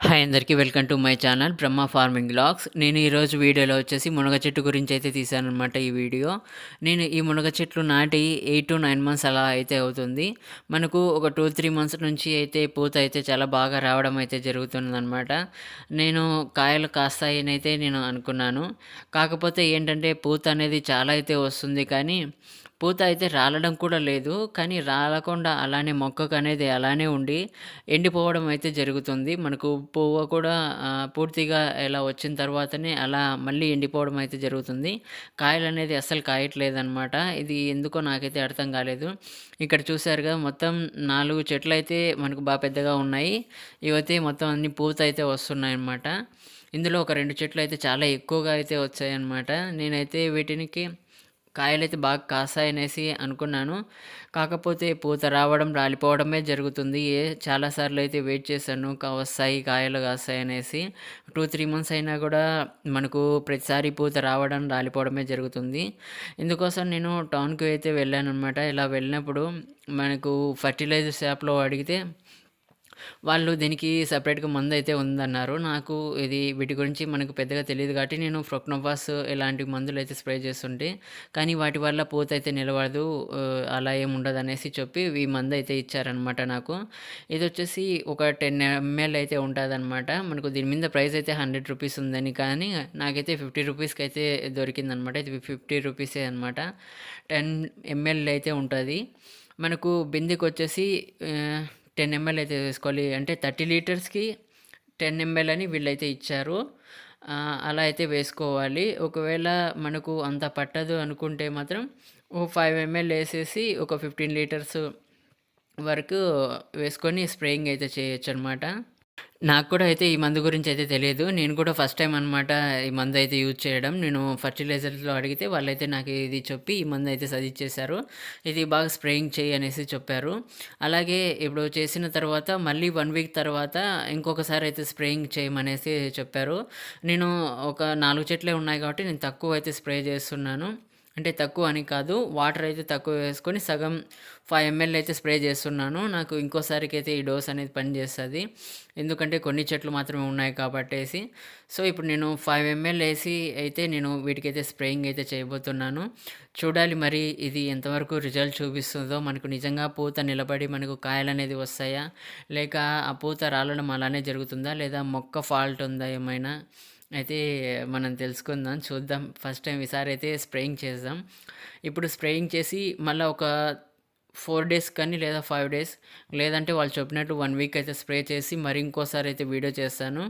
Hi అందరికీ welcome to my channel Brahma farming blogs నేను ఈరోజు వీడియోలో వచ్చేసి మునగ చెట్టు గురించి అయితే తీశాను ఈ వీడియో. నేను ఈ మునగ చెట్లు నాటి ఎయిట్ టు నైన్ మంత్స్ అలా అయితే అవుతుంది. మనకు ఒక టూ త్రీ మంత్స్ నుంచి అయితే పూత అయితే చాలా బాగా రావడం అయితే జరుగుతుందన్నమాట నేను కాయలు కాస్తాయని అయితే నేను అనుకున్నాను. కాకపోతే ఏంటంటే పూత అనేది చాలా అయితే వస్తుంది కానీ పూత అయితే రాలడం కూడా లేదు. కానీ రాలకుండా అలానే మొక్కకు అనేది అలానే ఉండి ఎండిపోవడం అయితే జరుగుతుంది. మనకు పువ్వు కూడా పూర్తిగా ఇలా వచ్చిన తర్వాతనే అలా మళ్ళీ ఎండిపోవడం అయితే జరుగుతుంది. కాయలు అనేది అస్సలు కాయట్లేదనమాట ఇది ఎందుకో నాకైతే అర్థం కాలేదు. ఇక్కడ చూసారుగా మొత్తం నాలుగు చెట్లు అయితే మనకు బాగా పెద్దగా ఉన్నాయి. ఇవైతే మొత్తం అన్ని పూత అయితే వస్తున్నాయి అన్నమాట ఇందులో ఒక రెండు చెట్లు అయితే చాలా ఎక్కువగా అయితే వచ్చాయన్నమాట. నేనైతే వీటికి కాయలైతే బాగా కాస్తాయనేసి అనుకున్నాను. కాకపోతే పూత రావడం రాలిపోవడమే జరుగుతుంది. ఏ చాలాసార్లు అయితే వెయిట్ చేశాను వస్తాయి కాయలు కాస్తాయి అనేసి టూ త్రీ మంత్స్ అయినా కూడా మనకు ప్రతిసారి పూత రావడం రాలిపోవడమే జరుగుతుంది. ఇందుకోసం నేను టౌన్కి అయితే వెళ్ళాను అనమాట ఇలా వెళ్ళినప్పుడు మనకు ఫర్టిలైజర్ షాప్లో అడిగితే వాళ్ళు దీనికి సపరేట్గా మందు అయితే ఉందన్నారు. నాకు ఇది వీటి గురించి మనకు పెద్దగా తెలియదు కాబట్టి నేను ఫ్రొక్నోవాస్ ఇలాంటి మందులు అయితే స్ప్రే చేస్తుంటే కానీ వాటి వల్ల పూత అయితే నిలబడదు అలా ఏమి ఉండదు అనేసి చెప్పి ఈ మందు అయితే ఇచ్చారనమాట నాకు. ఇది వచ్చేసి ఒక టెన్ ఎంఎల్ అయితే ఉంటుందన్నమాట. మనకు దీని మీద ప్రైస్ అయితే హండ్రెడ్ రూపీస్ ఉందని కానీ నాకైతే ఫిఫ్టీ రూపీస్కి అయితే దొరికిందనమాట ఇది ఫిఫ్టీ రూపీసే అనమాట టెన్ ఎంఎల్ అయితే ఉంటుంది. మనకు బిందెకి వచ్చేసి టెన్ ఎంఎల్ అయితే వేసుకోవాలి. అంటే థర్టీ లీటర్స్కి టెన్ ఎంఎల్ అని వీళ్ళైతే ఇచ్చారు. అలా అయితే వేసుకోవాలి. ఒకవేళ మనకు అంత పట్టదు అనుకుంటే మాత్రం ఓ ఫైవ్ ఎంఎల్ వేసేసి ఒక ఫిఫ్టీన్ లీటర్స్ వరకు వేసుకొని స్ప్రేయింగ్ అయితే చేయొచ్చు అనమాట నాకు కూడా అయితే ఈ మందు గురించి అయితే తెలియదు. నేను కూడా ఫస్ట్ టైం అనమాట ఈ మందు అయితే యూజ్ చేయడం. నేను ఫర్టిలైజర్స్లో అడిగితే వాళ్ళైతే నాకు ఇది చెప్పి ఈ మందు అయితే సజెస్ట్ చేశారు ఇది బాగా స్ప్రేయింగ్ చేయి అనేసి చెప్పారు. అలాగే ఇప్పుడు చేసిన తర్వాత మళ్ళీ వన్ వీక్ తర్వాత ఇంకొకసారి అయితే స్ప్రేయింగ్ చేయమనేసి చెప్పారు. నేను ఒక నాలుగు చెట్లే ఉన్నాయి కాబట్టి నేను తక్కువ అయితే స్ప్రే చేస్తున్నాను. అంటే తక్కువ అని కాదు వాటర్ అయితే తక్కువ వేసుకొని సగం ఫైవ్ ఎంఎల్ అయితే స్ప్రే చేస్తున్నాను. నాకు ఇంకోసారికి అయితే ఈ డోస్ అనేది పనిచేస్తుంది. ఎందుకంటే కొన్ని చెట్లు మాత్రమే ఉన్నాయి కాబట్టేసి. సో ఇప్పుడు నేను ఫైవ్ ఎంఎల్ వేసి అయితే నేను వీటికైతే స్ప్రేయింగ్ అయితే చేయబోతున్నాను. చూడాలి మరి ఇది ఎంతవరకు రిజల్ట్ చూపిస్తుందో. మనకు నిజంగా పూత నిలబడి మనకు కాయలు అనేది వస్తాయా? లేక ఆ పూత రాలడం అలానే జరుగుతుందా? లేదా మొక్క ఫాల్ట్ ఉందా ఏమైనా? అయితే మనం తెలుసుకుందాం చూద్దాం. ఫస్ట్ టైం ఈసారి అయితే స్ప్రేయింగ్ చేద్దాం. ఇప్పుడు స్ప్రేయింగ్ చేసి మళ్ళీ ఒక ఫోర్ డేస్ కానీ లేదా ఫైవ్ డేస్ లేదంటే వాళ్ళు చెప్పినట్టు వన్ వీక్ అయితే స్ప్రే చేసి మరి ఇంకోసారి అయితే వీడియో చేస్తాను.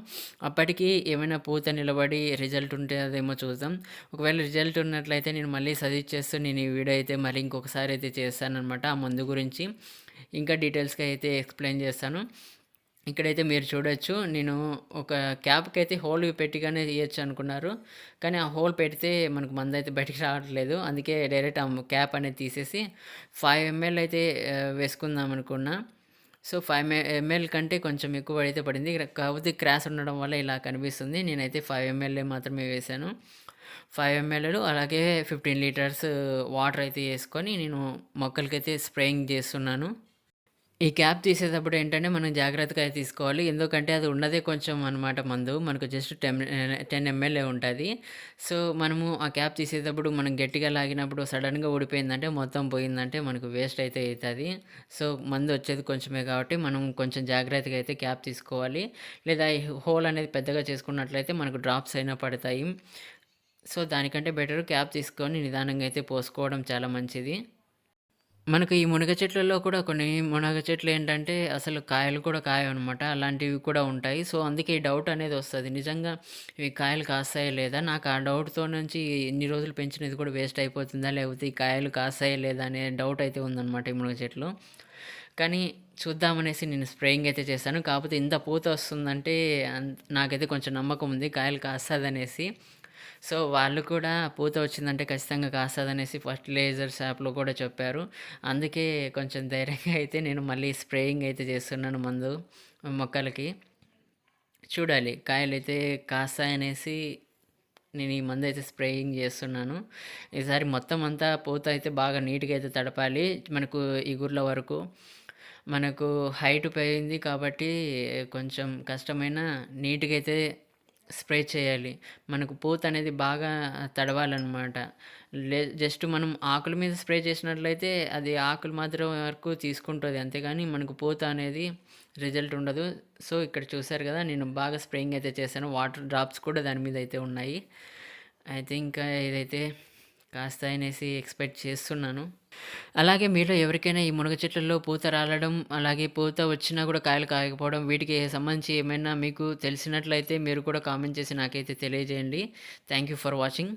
అప్పటికి ఏమైనా పూత నిలబడి రిజల్ట్ ఉంటే అదేమో చూద్దాం. ఒకవేళ రిజల్ట్ ఉన్నట్లయితే నేను మళ్ళీ సజెస్ట్ చేస్తూ నేను ఈ వీడియో అయితే మరి ఇంకొకసారి అయితే చేస్తానన్నమాట ఆ మందు గురించి. ఇంకా డీటెయిల్స్గా అయితే ఎక్స్ప్లెయిన్ చేస్తాను. ఇక్కడైతే మీరు చూడొచ్చు. నేను ఒక క్యాప్కి అయితే హోల్ పెట్టిగానే తీయచ్చు అనుకున్నారు. కానీ ఆ హోల్ పెడితే మనకు మందు అయితే బయటికి రావట్లేదు. అందుకే డైరెక్ట్ ఆ క్యాప్ అనేది తీసేసి ఫైవ్ ఎంఎల్ అయితే వేసుకుందాం అనుకున్నా. సో ఫైవ్ ఎంఎల్ కంటే కొంచెం ఎక్కువ అయితే పడింది. కాకపోతే క్రాస్ ఉండడం వల్ల ఇలా కనిపిస్తుంది. నేనైతే ఫైవ్ ఎంఎల్ఏ మాత్రమే వేశాను ఫైవ్ ఎంఎల్ఏలు అలాగే ఫిఫ్టీన్ లీటర్స్ వాటర్ అయితే వేసుకొని నేను మొక్కలకైతే స్ప్రేయింగ్ చేస్తున్నాను. ఈ క్యాప్ తీసేటప్పుడు ఏంటంటే మనం జాగ్రత్తగా తీసుకోవాలి. ఎందుకంటే అది ఉన్నదే కొంచెం అనమాట మందు. మనకు just ten ten M L ఉంటుంది. సో మనము ఆ క్యాప్ తీసేటప్పుడు మనం గట్టిగా లాగినప్పుడు సడన్గా ఊడిపోయిందంటే మొత్తం పోయిందంటే మనకు వేస్ట్ అయితే అవుతుంది. సో మందు వచ్చేది కొంచెమే కాబట్టి మనం కొంచెం జాగ్రత్తగా అయితే క్యాప్ తీసుకోవాలి. లేదా ఈ హోల్ అనేది పెద్దగా చేసుకున్నట్లయితే మనకు డ్రాప్స్ అయినా పడతాయి. సో దానికంటే బెటర్ క్యాప్ తీసుకొని నిదానంగా అయితే పోసుకోవడం చాలా మంచిది. మనకు ఈ మునగ చెట్లలో కూడా కొన్ని మునగ చెట్లు ఏంటంటే అసలు కాయలు కూడా కాయనమాట అలాంటివి కూడా ఉంటాయి. సో, అందుకే ఈ డౌట్ అనేది వస్తుంది నిజంగా ఇవి కాయలు కాస్తాయా లేదా? నాకు ఆ డౌట్‌తో నుంచి ఎన్ని రోజులు పెంచినది కూడా వేస్ట్ అయిపోతుందా? లేకపోతే ఈ కాయలు కాస్తాయా లేదా? అనే డౌట్ అయితే ఉందనమాట ఈ మునగ చెట్లు. కానీ చూద్దామనేసి నేను స్ప్రేయింగ్ అయితే చేశాను. కాకపోతే ఇంత పూత వస్తుందంటే నాకైతే కొంచెం నమ్మకం ఉంది కాయలు కాస్తదనేసి. సో వాళ్ళు కూడా పూత వచ్చిందంటే ఖచ్చితంగా కాస్తుందనేసి ఫర్టిలైజర్ షాప్లో కూడా చెప్పారు. అందుకే కొంచెం ధైర్యంగా అయితే నేను మళ్ళీ స్ప్రేయింగ్ అయితే చేస్తున్నాను మందు మొక్కలకి. చూడాలి కాయలు అయితే కాస్తాయనేసి నేను ఈ మందు అయితే స్ప్రేయింగ్ చేస్తున్నాను. ఈసారి మొత్తం అంతా పూత అయితే బాగా నీట్గా అయితే తడపాలి. మనకు ఇగుర్ల వరకు మనకు హైట్ పోయింది కాబట్టి కొంచెం కష్టమైన నీట్‌గా అయితే స్ప్రే చేయాలి. మనకు పూత అనేది బాగా తడవాలన్నమాట లే జస్ట్ మనం ఆకుల మీద స్ప్రే చేసినట్లయితే అది ఆకులు మాత్రం వరకు తీసుకుంటుంది అంతేగాని మనకు పూత అనేది రిజల్ట్ ఉండదు. సో, ఇక్కడ చూసారు కదా నేను బాగా స్ప్రేయింగ్ అయితే చేశాను. వాటర్ డ్రాప్స్ కూడా దాని మీద అయితే ఉన్నాయి. అయితే ఇంకా ఇదైతే కాస్త అనేసి ఎక్స్‌పెక్ట్ చేస్తున్నాను. అలాగే మీలో ఎవరికైనా ఈ మునగ చెట్లలో పూత రాలడం, అలాగే పూత వచ్చినా కూడా కాయలు కాయకపోవడం వీటికి సంబంధించి ఏమైనా మీకు తెలిసినట్లయితే మీరు కూడా కామెంట్ చేసి నాకైతే తెలియజేయండి. Thank you for watching.